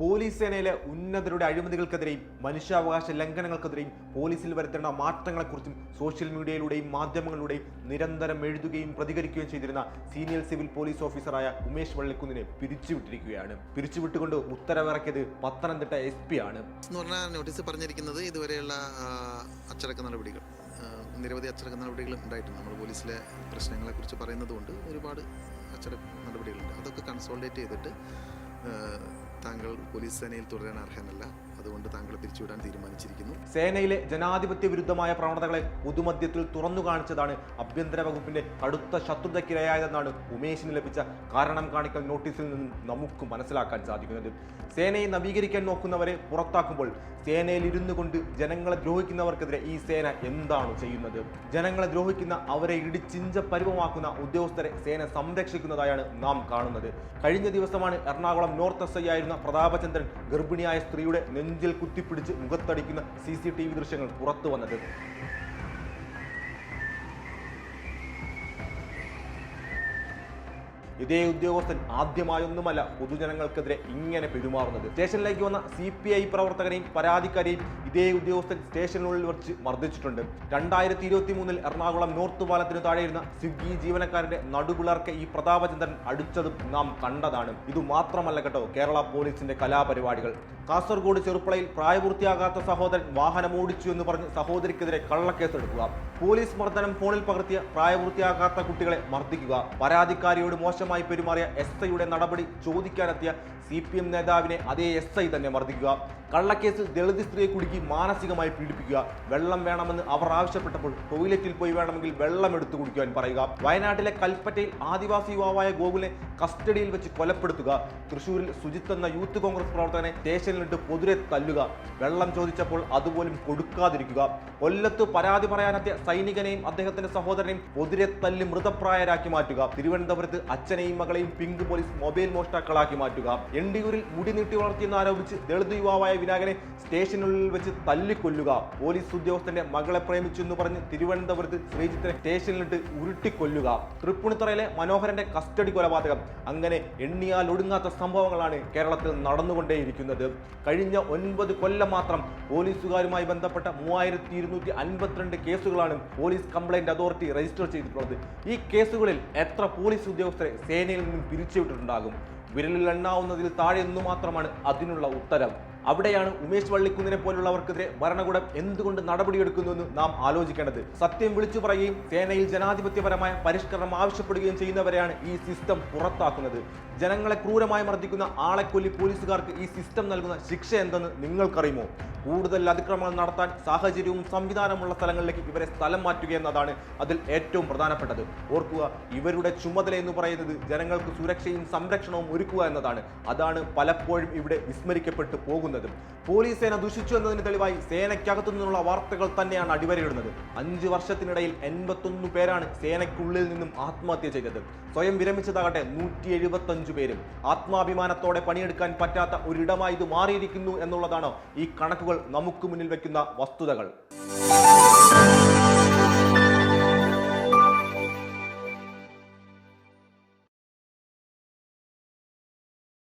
Police സേനയിലെ ഉന്നതരുടെ അഴിമതികൾക്കെതിരെയും മനുഷ്യാവകാശ ലംഘനങ്ങൾക്കെതിരെയും പോലീസിൽ വരുത്തേണ്ട മാറ്റങ്ങളെക്കുറിച്ചും സോഷ്യൽ മീഡിയയിലൂടെയും മാധ്യമങ്ങളിലൂടെയും നിരന്തരം എഴുതുകയും പ്രതികരിക്കുകയും ചെയ്തിരുന്ന സീനിയർ സിവിൽ പോലീസ് ഓഫീസറായ ഉമേഷ് വള്ളിക്കുന്നിനെ പിരിച്ചുവിട്ടിരിക്കുകയാണ്. പിരിച്ചുവിട്ടുകൊണ്ട് ഉത്തരവിറക്കിയത് പത്തനംതിട്ട എസ് പി ആണ്. നോട്ടീസ് പറഞ്ഞിരിക്കുന്നത് ഇതുവരെയുള്ള അച്ചടക്ക നടപടികൾ നിരവധി അച്ചടക്ക നടപടികൾ ഉണ്ടായിട്ടുണ്ട്. നമ്മൾ പോലീസിലെ പ്രശ്നങ്ങളെക്കുറിച്ച് പറയുന്നത് കൊണ്ട് ഒരുപാട് അച്ചടക്ക നടപടികളുണ്ട്. അതൊക്കെ കൺസോൾട്ടേറ്റ് ചെയ്തിട്ട് താങ്കൾ പോലീസ് സേനയിൽ തുടരാൻ അർഹനല്ല. അതുകൊണ്ട് താങ്കളെ പിരിച്ചുവിടാൻ തീരുമാനിച്ചിരിക്കുന്നു. സേനയിലെ ജനാധിപത്യ വിരുദ്ധമായ പ്രവണതകളെ പൊതുമധ്യത്തിൽ തുറന്നു കാണിച്ചതാണ് ആഭ്യന്തര വകുപ്പിന്റെ കടുത്ത ശത്രുതയ്ക്കിരയായതെന്നാണ് ഉമേഷിന് ലഭിച്ച കാരണം കാണിക്കൽ നോട്ടീസിൽ നിന്നും നമുക്ക് മനസ്സിലാക്കാൻ സാധിക്കുന്നത്. സേനയെ നവീകരിക്കാൻ നോക്കുന്നവരെ പുറത്താക്കുമ്പോൾ സേനയിൽ ഇരുന്നു കൊണ്ട് ജനങ്ങളെ ദ്രോഹിക്കുന്നവർക്കെതിരെ ഈ സേന എന്താണ് ചെയ്യുന്നത്? ജനങ്ങളെ ദ്രോഹിക്കുന്ന അവരെ ഇടിച്ചിഞ്ച പരിവമാക്കുന്ന ഉദ്യോഗസ്ഥരെ സേന സംരക്ഷിക്കുന്നതായാണ് നാം കാണുന്നത്. കഴിഞ്ഞ ദിവസമാണ് എറണാകുളം നോർത്ത് എസ് ഐ ആയിരുന്ന പ്രതാപചന്ദ്രൻ ഗർഭിണിയായ സ്ത്രീയുടെ നെഞ്ചിൽ കുത്തിപ്പിടിച്ച് മുഖത്തടിക്കുന്ന സി സി ടി വി ദൃശ്യങ്ങൾ പുറത്തു വന്നത്. ഇതേ ഉദ്യോഗസ്ഥൻ ആദ്യമായൊന്നുമല്ല പൊതുജനങ്ങൾക്കെതിരെ ഇങ്ങനെ പെരുമാറുന്നത്. സ്റ്റേഷനിലേക്ക് വന്ന സി പി ഐ പ്രവർത്തകരെയും പരാതിക്കാരെയും ഇതേ ഉദ്യോഗസ്ഥൻ സ്റ്റേഷനുള്ളിൽ വെച്ച് മർദ്ദിച്ചിട്ടുണ്ട്. രണ്ടായിരത്തി ഇരുപത്തി മൂന്നിൽ എറണാകുളം നോർത്ത് പാലത്തിന് താഴെയിരുന്ന സ്വിഗ്ഗി ജീവനക്കാരന്റെ നടുപിളർക്ക് ഈ പ്രതാപചന്ദ്രൻ അടിച്ചതും നാം കണ്ടതാണ്. ഇത് മാത്രമല്ല കേട്ടോ കേരള പോലീസിന്റെ കലാപരിപാടികൾ. കാസർഗോഡ് ചെറുപ്പളയിൽ പ്രായപൂർത്തിയാകാത്ത സഹോദരൻ വാഹനം ഓടിച്ചു എന്ന് പറഞ്ഞ് സഹോദരിക്കെതിരെ കള്ളക്കേസ് എടുക്കുക പോലീസ് മർദ്ദനം ഫോണിൽ പകർത്തിയ പ്രായപൂർത്തിയാകാത്ത കുട്ടികളെ മർദ്ദിക്കുക. പരാതിക്കാരിയോട് മോശമായി പെരുമാറിയ എസ് ഐയുടെ നടപടി ചോദിക്കാനെത്തിയ സി പി എം നേതാവിനെ അതേ എസ് ഐ തന്നെ മർദ്ദിക്കുക. കള്ളക്കേസിൽ ദളിത് സ്ത്രീയെ കുടുക്കി മാനസികമായി പീഡിപ്പിക്കുക. വെള്ളം വേണമെന്ന് അവർ ആവശ്യപ്പെട്ടപ്പോൾ ടോയ്ലറ്റിൽ പോയി വേണമെങ്കിൽ വെള്ളം എടുത്തു കുടിക്കുവാൻ പറയുക. വയനാട്ടിലെ കൽപ്പറ്റയിൽ ആദിവാസി യുവാവായ ഗോകുലിനെ കസ്റ്റഡിയിൽ വെച്ച് കൊലപ്പെടുത്തുക. തൃശൂരിൽ സുജിത്ത് എന്ന യൂത്ത് കോൺഗ്രസ് പ്രവർത്തകനെ സ്റ്റേഷനിലിട്ട് പൊതുരെ തല്ലുക. വെള്ളം ചോദിച്ചപ്പോൾ അതുപോലും കൊടുക്കാതിരിക്കുക. കൊല്ലത്ത് പരാതി പറയാനെത്തിയ സൈനികനെയും അദ്ദേഹത്തിന്റെ സഹോദരനെയും പൊതുരെ തല്ലി മൃതപ്രായരാക്കി മാറ്റുക. തിരുവനന്തപുരത്ത് അച്ഛനെയും മകളെയും പിങ്ക് പോലീസ് മൊബൈൽ മോഷ്ടാക്കളാക്കി മാറ്റുക. എണ്ടിയൂരിൽ മുടി നീട്ടി വളർത്തിയെന്ന് ആരോപിച്ച് ദളിത് യുവാവായ വിനായകനെ സ്റ്റേഷനുള്ളിൽ വെച്ച് തല്ലിക്കൊല്ലുക. പോലീസ് ഉദ്യോഗസ്ഥന്റെ മകളെ പ്രേമിച്ചു എന്ന് പറഞ്ഞ് തിരുവനന്തപുരത്ത് ശ്രീജിത്തിനെ സ്റ്റേഷനിലിട്ട് ഉരുട്ടിക്കൊല്ലുക. തൃപ്പുണിത്തറയിലെ മനോഹരന്റെ കസ്റ്റഡി കൊലപാതകം. അങ്ങനെ എണ്ണിയാൽ ഒടുങ്ങാത്ത സംഭവങ്ങളാണ് കേരളത്തിൽ നടന്നുകൊണ്ടേയിരിക്കുന്നത്. കഴിഞ്ഞ ഒൻപത് കൊല്ലം മാത്രം പോലീസുകാരുമായി ബന്ധപ്പെട്ട മൂവായിരത്തി ഇരുന്നൂറ്റി അൻപത്തിരണ്ട് കേസുകളാണ് പോലീസ് കംപ്ലൈന്റ് അതോറിറ്റി രജിസ്റ്റർ ചെയ്തിട്ടുള്ളത്. ഈ കേസുകളിൽ എത്ര പോലീസ് ഉദ്യോഗസ്ഥരെ സേനയിൽ നിന്നും പിരിച്ചുവിട്ടിട്ടുണ്ടാകും. വിരലിൽ എണ്ണാവുന്നതിൽ താഴെ എന്നു മാത്രമാണ് അതിനുള്ള ഉത്തരം. അവിടെയാണ് ഉമേഷ് വള്ളിക്കുന്നിനെ പോലുള്ളവർക്കെതിരെ ഭരണകൂടം എന്തുകൊണ്ട് നടപടിയെടുക്കുന്നുവെന്ന് നാം ആലോചിക്കേണ്ടത്. സത്യം വിളിച്ചു പറയുകയും സേനയിൽ ജനാധിപത്യപരമായ പരിഷ്കരണം ആവശ്യപ്പെടുകയും ചെയ്യുന്നവരെയാണ് ഈ സിസ്റ്റം പുറത്താക്കുന്നത്. ജനങ്ങളെ ക്രൂരമായി മർദ്ദിക്കുന്ന ആളെക്കൊല്ലി പോലീസുകാർക്ക് ഈ സിസ്റ്റം നൽകുന്ന ശിക്ഷ എന്തെന്ന് നിങ്ങൾക്കറിയുമോ? കൂടുതൽ അതിക്രമങ്ങൾ നടത്താൻ സാഹചര്യവും സംവിധാനമുള്ള സ്ഥലങ്ങളിലേക്ക് ഇവരെ സ്ഥലം മാറ്റുക എന്നതാണ് അതിൽ ഏറ്റവും പ്രധാനപ്പെട്ടത്. ഓർക്കുക ഇവരുടെ ചുമതല എന്ന് പറയുന്നത് ജനങ്ങൾക്ക് സുരക്ഷയും സംരക്ഷണവും ഒരുക്കുക എന്നതാണ്. അതാണ് പലപ്പോഴും ഇവിടെ വിസ്മരിക്കപ്പെട്ടു പോകുന്നത്. പോലീസ് സേന ദുഷിച്ചു എന്നതിന് തെളിവായി സേനയ്ക്കകത്തു നിന്നുള്ള വാർത്തകൾ തന്നെയാണ് അടിവരയിടുന്നത്. അഞ്ച് വർഷത്തിനിടയിൽ എൺപത്തൊന്ന് പേരാണ് സേനയ്ക്കുള്ളിൽ നിന്നും ആത്മഹത്യ ചെയ്തത്. സ്വയം വിരമിച്ചതാകട്ടെ നൂറ്റി എഴുപത്തഞ്ചു പേരും. ആത്മാഭിമാനത്തോടെ പണിയെടുക്കാൻ പറ്റാത്ത ഒരിടമായി ഇത് മാറിയിരിക്കുന്നു എന്നുള്ളതാണോ ഈ കണക്കുകൾ നമുക്ക് മുന്നിൽ വയ്ക്കുന്ന വസ്തുതകൾ.